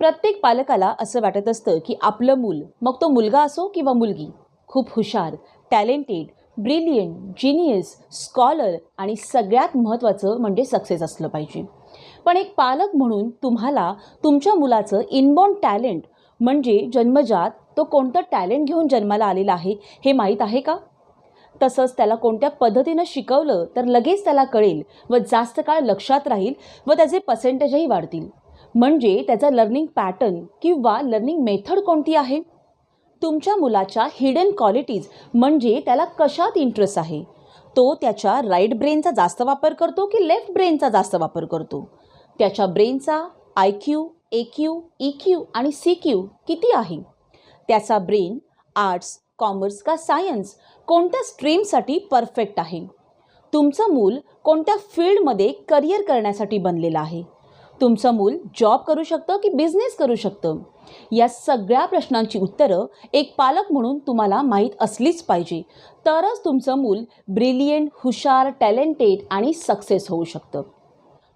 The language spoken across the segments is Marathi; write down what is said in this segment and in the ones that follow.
प्रत्येक पालकाला असं वाटत असतं की आपलं मूल मग तो मुलगा असो किंवा मुलगी खूप हुशार टॅलेंटेड ब्रिलियंट जिनियस स्कॉलर आणि सगळ्यात महत्त्वाचं म्हणजे सक्सेस असलं पाहिजे. पण एक पालक म्हणून तुम्हाला तुमच्या मुलाचं इनबॉर्न टॅलेंट म्हणजे जन्मजात तो कोणतं टॅलेंट घेऊन जन्माला आलेला आहे हे माहीत आहे का? तसंच त्याला कोणत्या पद्धतीनं शिकवलं तर लगेच त्याला कळेल व जास्त काळ लक्षात राहील व त्याचे पर्सेंटेजही वाढतील. म्हणजे त्याचा लर्निंग पॅटर्न किंवा लर्निंग मेथड कोणती आहे? तुमच्या मुलाच्या हिडन क्वालिटीज म्हणजे त्याला कशात इंटरेस्ट आहे? तो त्याच्या राईट ब्रेनचा जास्त वापर करतो की लेफ्ट ब्रेनचा जास्त वापर करतो? त्याच्या ब्रेनचा I Q A Q E Q आणि सी क्यू किती आहे? त्याचा ब्रेन आर्ट्स कॉमर्स का सायन्स कोणत्या स्ट्रीमसाठी परफेक्ट आहे? तुमचं मूल कोणत्या फील्डमध्ये करिअर करण्यासाठी बनलेलं आहे? तुमचं मूल जॉब करू शकतं की बिझनेस करू शकतं? या सगळ्या प्रश्नांची उत्तरं एक पालक म्हणून तुम्हाला माहीत असलीच पाहिजे. तरच तुमचं मूल ब्रिलियंट हुशार टॅलेंटेड आणि सक्सेस होऊ शकतं.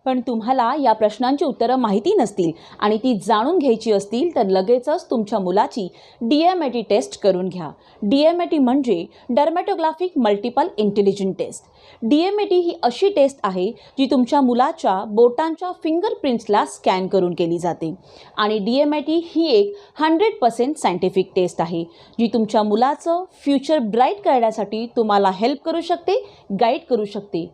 पण तुम्हाला या प्रश्नांची उत्तरं माहिती नसतील आणि ती जाणून घ्यायची असतील तर लगेचच तुमच्या मुलाची D M A T test करून घ्या. डी एम ए टी म्हणजे dermatographic multiple intelligent test D M A T ही अशी टेस्ट आहे जी तुमच्या मुलाच्या बोटांच्या फिंगरप्रिंट्सला स्कॅन करून केली जाते. आणि डी एम ए टी ही एक हंड्रेड पर्सेंट सायंटिफिक टेस्ट आहे जी तुमच्या मुलाचं फ्युचर ब्राईट करण्यासाठी तुम्हाला हेल्प करू शकते गाईड करू शकते.